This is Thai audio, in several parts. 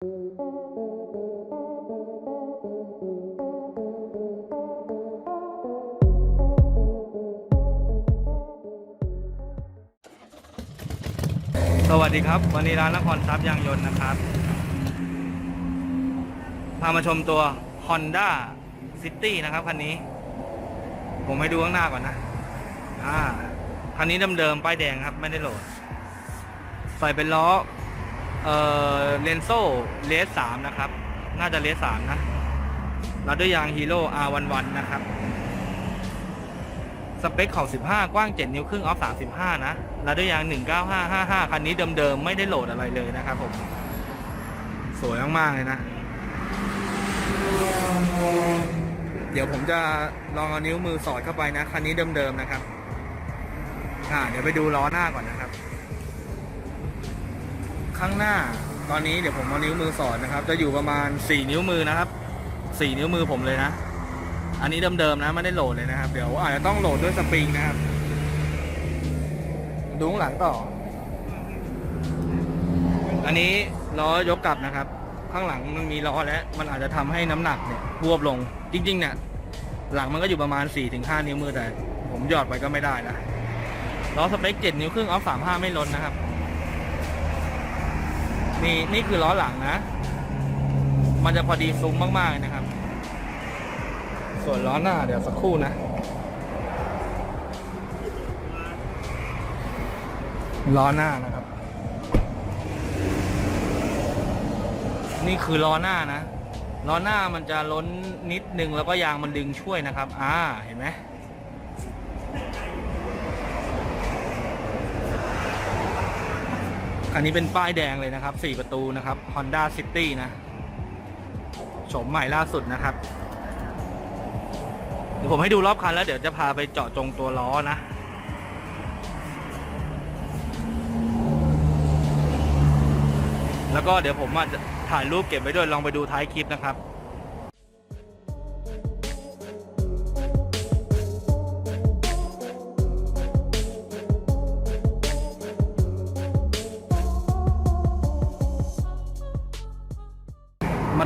สวัสดีครับ วันนี้ร้านนครทรัพย์ยางยนต์นะครับ พามาชมตัว Honda City นะครับคันนี้ ผมให้ดูข้างหน้าก่อนนะ อ่าคันนี้เดิมๆป้ายแดงครับ ไม่ได้โหลด ใส่เป็นล้อ เอ่อเลนโซเลสสามนะครับ น่าจะเลสสามนะเราด้วยยางฮีโร่ R11 นะครับ สเปคของ 15 กว้าง 7 นิ้วครึ่งออฟ35 นะล้วด้วยยาง 19555 คันนี้เดิมๆ ไม่ได้โหลดอะไรเลยนะครับผม สวยมากๆเลยนะ เดี๋ยวผมจะลองเอานิ้วมือสอดเข้าไปนะ คันนี้เดิมๆนะครับ อ่า เดี๋ยวไปดูล้อหน้าก่อนนะครับ ข้างหน้า ตอนนี้เดี๋ยวผมเอานิ้วมือสอดนะครับ จะอยู่ประมาณ 4 นิ้วมือนะครับ 4 นิ้วมือผมเลยนะ อันนี้เดิมๆนะไม่ได้โหลดเลยนะครับ เดี๋ยวอาจจะต้องโหลดด้วยสปริงนะครับ ดูข้างหลังต่อ อันนี้ล้อยกกลับนะครับ ข้างหลังมันมีล้อแล้วมันอาจจะทำให้น้ำหนักเนี่ยบวบลง จริง ๆ เนี่ยหลังมันก็อยู่ประมาณ 4-5 นิ้วมือแต่ ผมหยอดไปก็ไม่ได้นะล้อสเปค7นิ้วครึ่งออฟ35ไม่ล้นนะครับ นี่นี่คือล้อหลังนะ มันจะพอดีซุ้มมากๆนะครับ ส่วนล้อหน้าเดี๋ยวสักครู่นะ ล้อหน้านะครับ นี่คือล้อหน้านะล้อหน้ามันจะล้นนิดนึงแล้วก็ยางมันดึงช่วยนะครับ อ่า เห็นไหม คันนี้เป็นป้ายแดงเลยนะครับ 4 ประตูนะครับ Honda City นะโฉมใหม่ล่าสุดนะครับ เดี๋ยวผมให้ดูรอบคันแล้ว เดี๋ยวจะพาไปเจาะจงตัวล้อนะ แล้วก็เดี๋ยวผมอาจจะถ่ายรูปเก็บไว้ด้วยลองไปดูท้ายคลิปนะครับ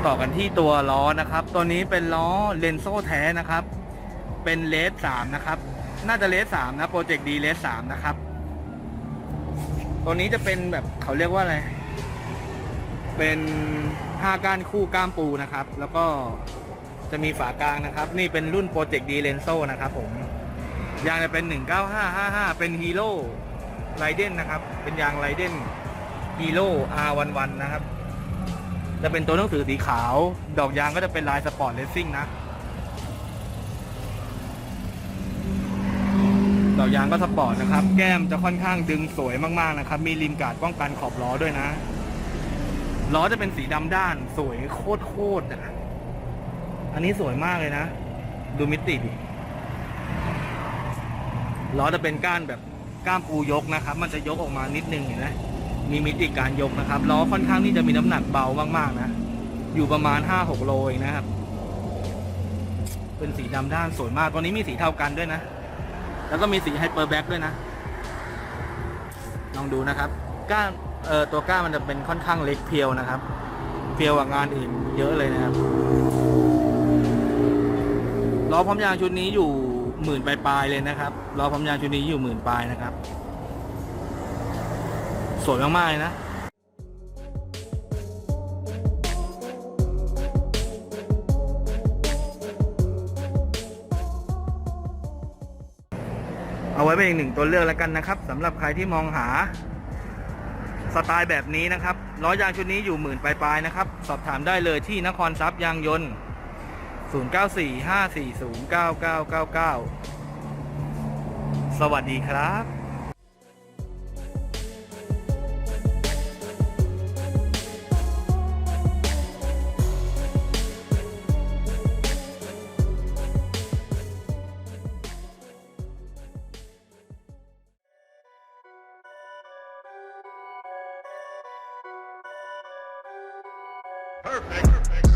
ต่อกันที่ตัวล้อนะครับ ตัวนี้เป็นล้อเลนโซ่แท้นะครับ เป็นเลสสามนะครับ น่าจะเลสสามนะโปรเจกต์ดีเลสสามนะครับ ตัวนี้จะเป็นแบบเขาเรียกว่าอะไร เป็นห้าก้านคู่ก้ามปูนะครับ แล้วก็จะมีฝากลางนะครับ นี่เป็นรุ่นโปรเจกต์ดีเลนโซนะครับผม ยางจะเป็น 19555 เป็นฮีโร่ไรเดนนะครับ เป็นยางไรเดนฮีโร่ R11 นะครับ จะเป็นตัวหนังสือสีขาว ดอกยางก็จะเป็นลายสปอร์ตเลสซิ่งนะ ดอกยางก็สปอร์ตนะครับ แก้มจะค่อนข้างดึงสวยมากๆนะครับ มีริมกาดป้องกันขอบล้อด้วยนะ ล้อจะเป็นสีดำด้าน สวยโคตรๆอะอันนี้สวยมากเลยนะ ดูมิติดิล้อจะเป็นก้านแบบก้ามปูยกนะครับ มันจะยกออกมานิดนึงเห็นไหม มีมิติการยกนะครับล้อค่อนข้างที่จะมีน้ำหนักเบามากๆนะ อยู่ประมาณ5-6โลเองนะครับ เป็นสีดำด้านสวยมากตัวนี้มีสีเท่ากันด้วยนะ แล้วก็มีสีไฮเปอร์แบ็กด้วยนะ ลองดูนะครับก้านเอ่อตัวก้านมันจะเป็นค่อนข้างเล็กเพียวนะครับ เพียวกว่างานอื่นเยอะเลยนะครับล้อพร้อมยางชุดนี้อยู่หมื่นปลายๆเลยนะครับล้อพร้อมยางชุดนี้อยู่หมื่นปลายนะครับ สวยมากๆเลยนะเอาไว้เป็นอีกหนึ่งตัวเลือกแล้วกันนะครับสำหรับใครที่มองหา สไตล์แบบนี้นะครับล้อยางชุดนี้อยู่หมื่นปลายๆนะครับ สอบถามได้เลยที่นครทรัพย์ยางยนต์ 0945409999 สวัสดีครับ Perfect. Perfect.